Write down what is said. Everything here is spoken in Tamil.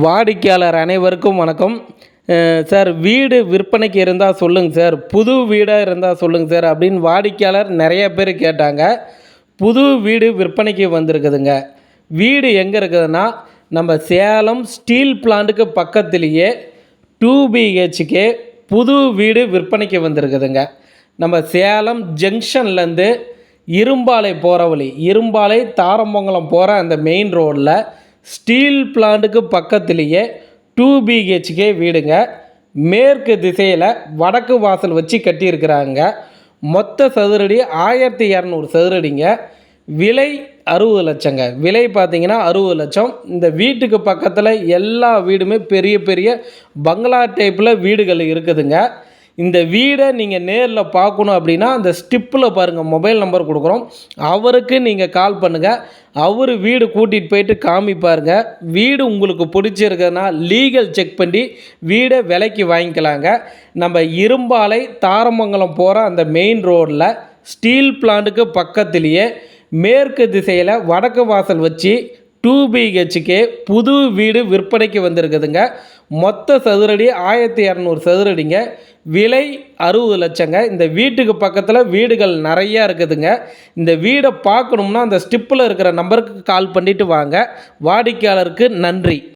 வாடிக்கையாளர் அனைவருக்கும் வணக்கம். சார் வீடு விற்பனைக்கு இருந்தால் சொல்லுங்கள் சார். புது வீடாக இருந்தால் சொல்லுங்கள் சார் அப்படின்னு வாடிக்கையாளர் நிறைய பேர் கேட்டாங்க. புது வீடு விற்பனைக்கு வந்திருக்குதுங்க. வீடு எங்கே இருக்குதுன்னா நம்ம சேலம் ஸ்டீல் பிளான்ட்டுக்கு பக்கத்துலேயே டூ பிஹெச்கே புது வீடு விற்பனைக்கு வந்திருக்குதுங்க. நம்ம சேலம் ஜங்ஷன்லேருந்து இரும்பாலை போகிற வழி இரும்பாலை தாரமங்கலம் போகிற அந்த மெயின் ரோடில் ஸ்டீல் பிளான்ட்டுக்கு பக்கத்துலேயே டூ பிஹெச்கே வீடுங்க. மேற்கு திசையில் வடக்கு வாசல் வச்சு கட்டியிருக்கிறாங்க. மொத்த சதுரடி ஆயிரத்தி இரநூறு சதுரடிங்க. விலை அறுபது லட்சங்க. விலை பார்த்தீங்கன்னா அறுபது லட்சம். இந்த வீட்டுக்கு பக்கத்தில் எல்லா வீடுமே பெரிய பெரிய பங்களா டைப்பில் வீடுகள் இருக்குதுங்க. இந்த வீடை நீங்கள் நேரில் பார்க்கணும் அப்படின்னா அந்த ஸ்டிப்பில் பாருங்கள் மொபைல் நம்பர் கொடுக்குறோம். அவருக்கு நீங்கள் கால் பண்ணுங்கள் அவர் வீடு கூட்டிகிட்டு போயிட்டு காமிப்பாருங்க. வீடு உங்களுக்கு பிடிச்சிருக்குன்னா லீகல் செக் பண்ணி வீடை விலைக்கு வாங்கிக்கலாங்க. நம்ம இரும்பாலை தாரமங்கலம் போகிற அந்த மெயின் ரோடில் ஸ்டீல் பிளான்ட்டுக்கு பக்கத்துலேயே மேற்கு திசையில் வடக்கு வாசல் வச்சு டூ பிஹெச்கே புது வீடு விற்பனைக்கு வந்திருக்குதுங்க. மொத்த சதுரடி ஆயிரத்தி இரநூறு சதுரடிங்க. விலை அறுபது லட்சங்க. இந்த வீட்டுக்கு பக்கத்தில் வீடுகள் நிறையா இருக்குதுங்க. இந்த வீடை பார்க்கணும்னா அந்த ஸ்டிப்பில் இருக்கிற நம்பருக்கு கால் பண்ணிவிட்டு வாங்க. வாடிக்கையாளருக்கு நன்றி.